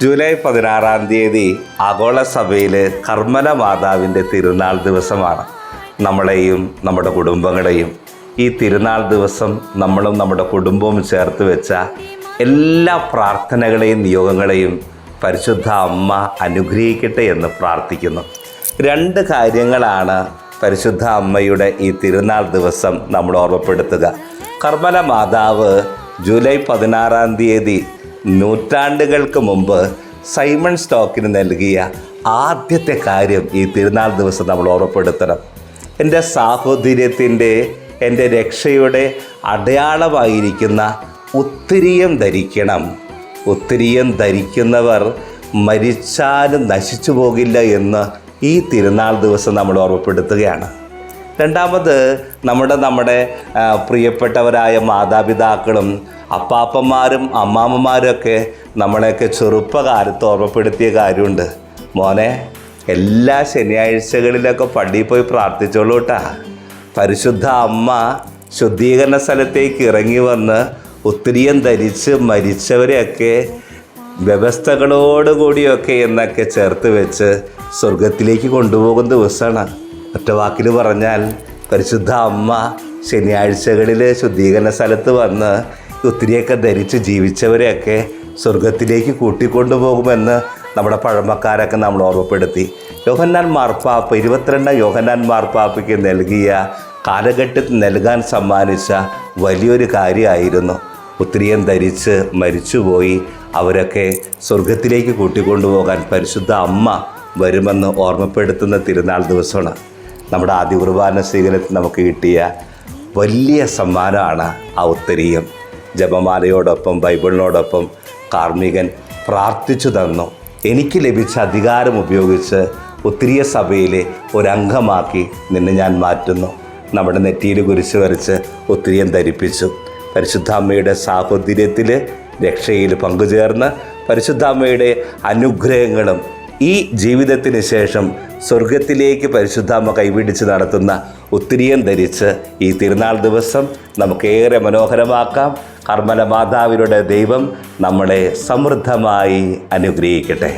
July പതിനാറാം തീയതി ആഗോള സഭയിൽ കർമ്മല മാതാവിന്റെ തിരുനാൾ ദിവസമാണ് നമ്മളെയും നമ്മുടെ കുടുംബങ്ങളെയും. ഈ തിരുനാൾ ദിവസം നമ്മളും നമ്മുടെ കുടുംബവും ചേർത്ത് വെച്ച എല്ലാ പ്രാർത്ഥനകളെയും നിയോഗങ്ങളെയും പരിശുദ്ധ അമ്മ അനുഗ്രഹിക്കട്ടെ എന്ന് പ്രാർത്ഥിക്കുന്നു. രണ്ട് കാര്യങ്ങളാണ് പരിശുദ്ധ അമ്മയുടെ ഈ തിരുനാൾ ദിവസം നമ്മൾ ഓർമ്മപ്പെടുത്തുക. കർമ്മല മാതാവ് ജൂലൈ പതിനാറാം തീയതി നൂറ്റാണ്ടുകൾക്ക് മുമ്പ് സൈമൺ സ്റ്റോക്കിന് നൽകിയ ആദ്യത്തെ കാര്യം ഈ തിരുനാൾ ദിവസം നമ്മൾ ഓർമ്മപ്പെടുത്തണം. എന്റെ സാഹോദര്യത്തിന്റെ എന്റെ രക്ഷയുടെ അടയാളമായിരിക്കുന്ന ഉത്തിരിയം ധരിക്കണം. ഉത്തിരിയം ധരിക്കുന്നവർ മരിച്ചാലും നശിച്ചു പോകില്ല എന്ന് ഈ തിരുനാൾ ദിവസം നമ്മൾ ഓർമ്മപ്പെടുത്തുകയാണ്. രണ്ടാമത് നമ്മുടെ നമ്മുടെ പ്രിയപ്പെട്ടവരായ മാതാപിതാക്കളും അപ്പാപ്പന്മാരും അമ്മാമ്മമാരും ഒക്കെ നമ്മളെയൊക്കെ ചെറുപ്പകാലത്ത് ഓർമ്മപ്പെടുത്തിയ കാര്യമുണ്ട്. മോനെ എല്ലാ ശനിയാഴ്ചകളിലൊക്കെ പള്ളിയിൽ പോയി പ്രാർത്ഥിച്ചോളൂ കേട്ടാ. പരിശുദ്ധ അമ്മ ശുദ്ധീകരണ സ്ഥലത്തേക്ക് ഇറങ്ങി വന്ന് ഒത്തിരിയും ധരിച്ച് മരിച്ചവരെയൊക്കെ വ്യവസ്ഥകളോടുകൂടിയൊക്കെ എന്നൊക്കെ ചേർത്ത് വെച്ച് സ്വർഗത്തിലേക്ക് കൊണ്ടുപോകുന്ന ദിവസമാണ്. ഒറ്റ വാക്കിൽ പറഞ്ഞാൽ പരിശുദ്ധ അമ്മ ശനിയാഴ്ചകളിൽ ശുദ്ധീകരണ സ്ഥലത്ത് വന്ന് ഒത്തിരിയൊക്കെ ധരിച്ച് ജീവിച്ചവരെയൊക്കെ സ്വർഗത്തിലേക്ക് കൂട്ടിക്കൊണ്ടുപോകുമെന്ന് നമ്മുടെ പഴമക്കാരൊക്കെ നമ്മൾ ഓർമ്മപ്പെടുത്തി. യോഹന്നാൻ മാർപ്പാപ്പ ഇരുപത്തിരണ്ടാം യോഹന്നാൻ മാർപ്പാപ്പയ്ക്ക് നൽകിയ കാലഘട്ടത്തിൽ നൽകാൻ സമ്മാനിച്ച വലിയൊരു കാര്യമായിരുന്നു. ഒത്തിരിയും ധരിച്ച് മരിച്ചുപോയി അവരൊക്കെ സ്വർഗത്തിലേക്ക് കൂട്ടിക്കൊണ്ടുപോകാൻ പരിശുദ്ധ അമ്മ വരുമെന്ന് ഓർമ്മപ്പെടുത്തുന്ന തിരുനാൾ ദിവസമാണ്. നമ്മുടെ ആദ്യ കുർബാന സ്വീകരണത്തിൽ നമുക്ക് കിട്ടിയ വലിയ സമ്മാനമാണ് ആ ഉത്തരീയം ജപമാലയോടൊപ്പം ബൈബിളിനോടൊപ്പം കാർമ്മികൻ പ്രാർത്ഥിച്ചു തന്നു. എനിക്ക് ലഭിച്ച അധികാരം ഉപയോഗിച്ച് ഒത്തിരിയ സഭയിലെ ഒരംഗമാക്കി നിന്നെ ഞാൻ മാറ്റുന്നു. നമ്മുടെ നെറ്റിയിൽ കുരിശ് വരച്ച് ഒത്തിരിയും ധരിപ്പിച്ചു. പരിശുദ്ധ അമ്മയുടെ സാഹോദര്യത്തിൽ രക്ഷയിൽ പങ്കുചേർന്ന് പരിശുദ്ധ അമ്മയുടെ അനുഗ്രഹങ്ങളും ഈ ജീവിതത്തിന് ശേഷം സ്വർഗത്തിലേക്ക് പരിശുദ്ധാമ്മ കൈപിടിച്ച് നടത്തുന്ന ഒത്തിരിയം ധരിച്ച് ഈ തിരുനാൾ ദിവസം നമുക്കേറെ മനോഹരമാക്കാം. കർമ്മല മാതാവിനുടെ ദൈവം നമ്മളെ സമൃദ്ധമായി അനുഗ്രഹിക്കട്ടെ.